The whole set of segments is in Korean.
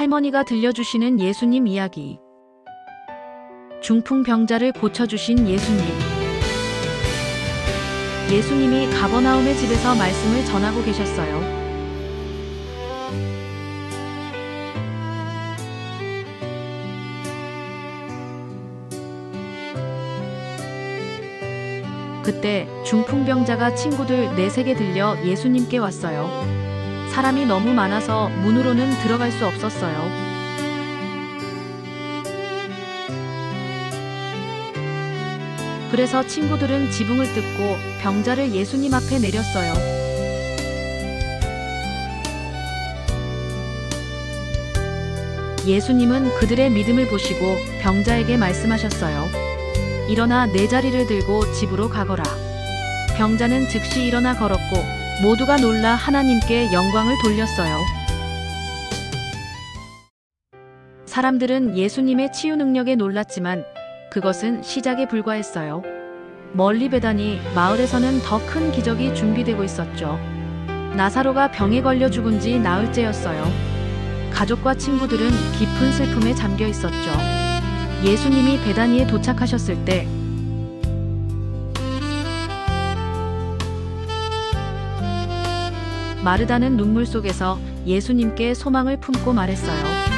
할머니가 들려주시는 예수님 이야기. 중풍병자를 고쳐주신 예수님. 예수님이 가버나움의 집에서 말씀을 전하고 계셨어요. 그때 중풍병자가 친구들 넷에게 들려 예수님께 왔어요. 사람이 너무 많아서 문으로는 들어갈 수 없었어요. 그래서 친구들은 지붕을 뜯고 병자를 예수님 앞에 내렸어요. 예수님은 그들의 믿음을 보시고 병자에게 말씀하셨어요. 일어나 내 자리를 들고 집으로 가거라. 병자는 즉시 일어나 걸었고 모두가 놀라 하나님께 영광을 돌렸어요. 사람들은 예수님의 치유 능력에 놀랐지만 그것은 시작에 불과했어요. 멀리 배다니 마을에서는 더 큰 기적이 준비되고 있었죠. 나사로가 병에 걸려 죽은 지 나흘째였어요. 가족과 친구들은 깊은 슬픔에 잠겨 있었죠. 예수님이 베다니에 도착하셨을 때 마르다는 눈물 속에서 예수님께 소망을 품고 말했어요.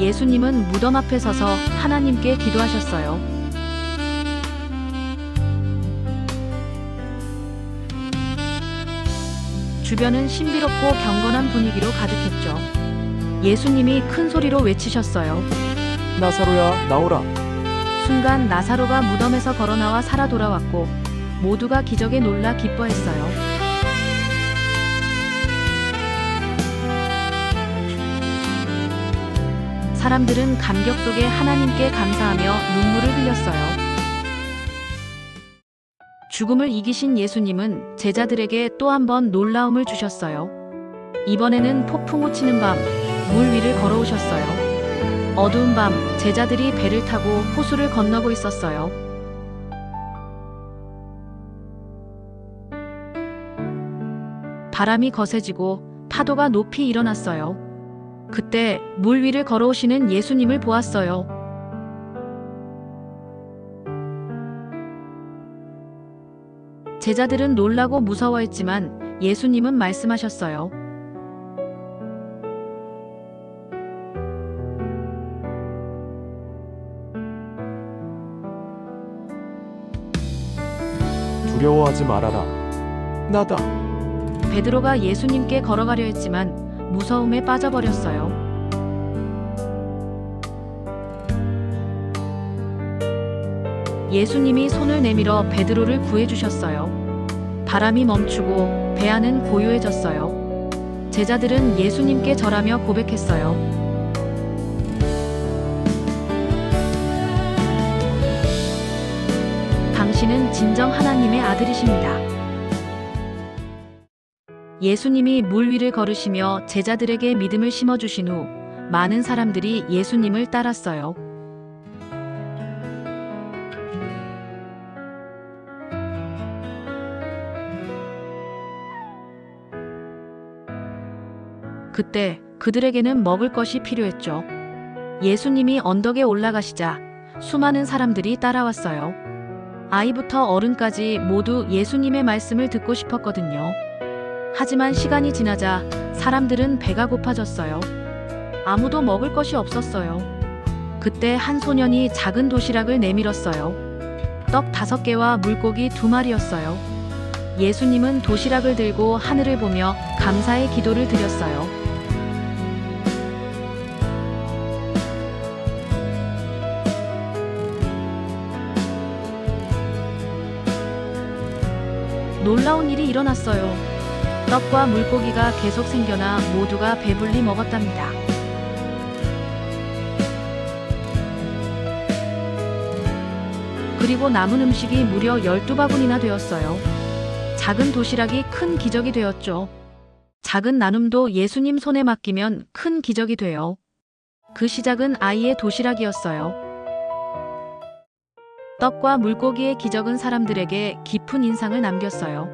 예수님은 무덤 앞에 서서 하나님께 기도하셨어요. 주변은 신비롭고 경건한 분위기로 가득했죠. 예수님이 큰 소리로 외치셨어요. 나사로야 나오라 순간 나사로가 무덤에서 걸어 나와 살아 돌아왔고 모두가 기적에 놀라 기뻐했어요. 사람들은 감격 속에 하나님께 감사하며 눈물을 흘렸어요. 죽음을 이기신 예수님은 제자들에게 또 한 번 놀라움을 주셨어요. 이번에는 폭풍우 치는 밤, 물 위를 걸어오셨어요. 어두운 밤, 제자들이 배를 타고 호수를 건너고 있었어요. 바람이 거세지고 파도가 높이 일어났어요. 그때 물 위를 걸어오시는 예수님을 보았어요. 제자들은 놀라고 무서워했지만 예수님은 말씀하셨어요. 두려워하지 말아라 나다 베드로가 예수님께 걸어가려 했지만 무서움에 빠져버렸어요. 예수님이 손을 내밀어 베드로를 구해주셨어요. 바람이 멈추고 배 안은 고요해졌어요. 제자들은 예수님께 절하며 고백했어요. 당신은 진정 하나님의 아들이십니다. 예수님이 물 위를 걸으시며 제자들에게 믿음을 심어주신 후 많은 사람들이 예수님을 따랐어요. 그때 그들에게는 먹을 것이 필요했죠. 예수님이 언덕에 올라가시자 수많은 사람들이 따라왔어요. 아이부터 어른까지 모두 예수님의 말씀을 듣고 싶었거든요. 하지만 시간이 지나자 사람들은 배가 고파졌어요. 아무도 먹을 것이 없었어요. 그때 한 소년이 작은 도시락을 내밀었어요. 떡 다섯 개와 물고기 두 마리였어요. 예수님은 도시락을 들고 하늘을 보며 감사의 기도를 드렸어요. 놀라운 일이 일어났어요. 떡과 물고기가 계속 생겨나 모두가 배불리 먹었답니다. 그리고 남은 음식이 무려 12바구니나 되었어요. 작은 도시락이 큰 기적이 되었죠. 작은 나눔도 예수님 손에 맡기면 큰 기적이 돼요. 그 시작은 아이의 도시락이었어요. 떡과 물고기의 기적은 사람들에게 깊은 인상을 남겼어요.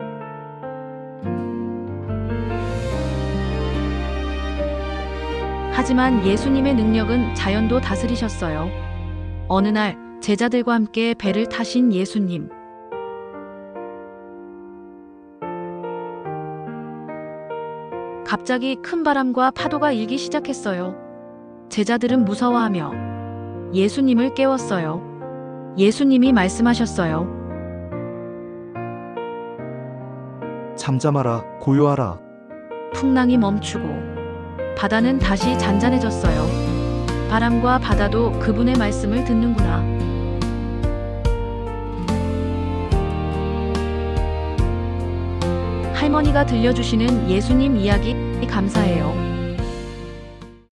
하지만 예수님의 능력은 자연도 다스리셨어요. 어느 날 제자들과 함께 배를 타신 예수님. 갑자기 큰 바람과 파도가 일기 시작했어요. 제자들은 무서워하며 예수님을 깨웠어요. 예수님이 말씀하셨어요. 잠잠하라, 고요하라. 풍랑이 멈추고 바다는 다시 잔잔해졌어요. 바람과 바다도 그분의 말씀을 듣는구나. 할머니가 들려주시는 예수님 이야기 감사해요.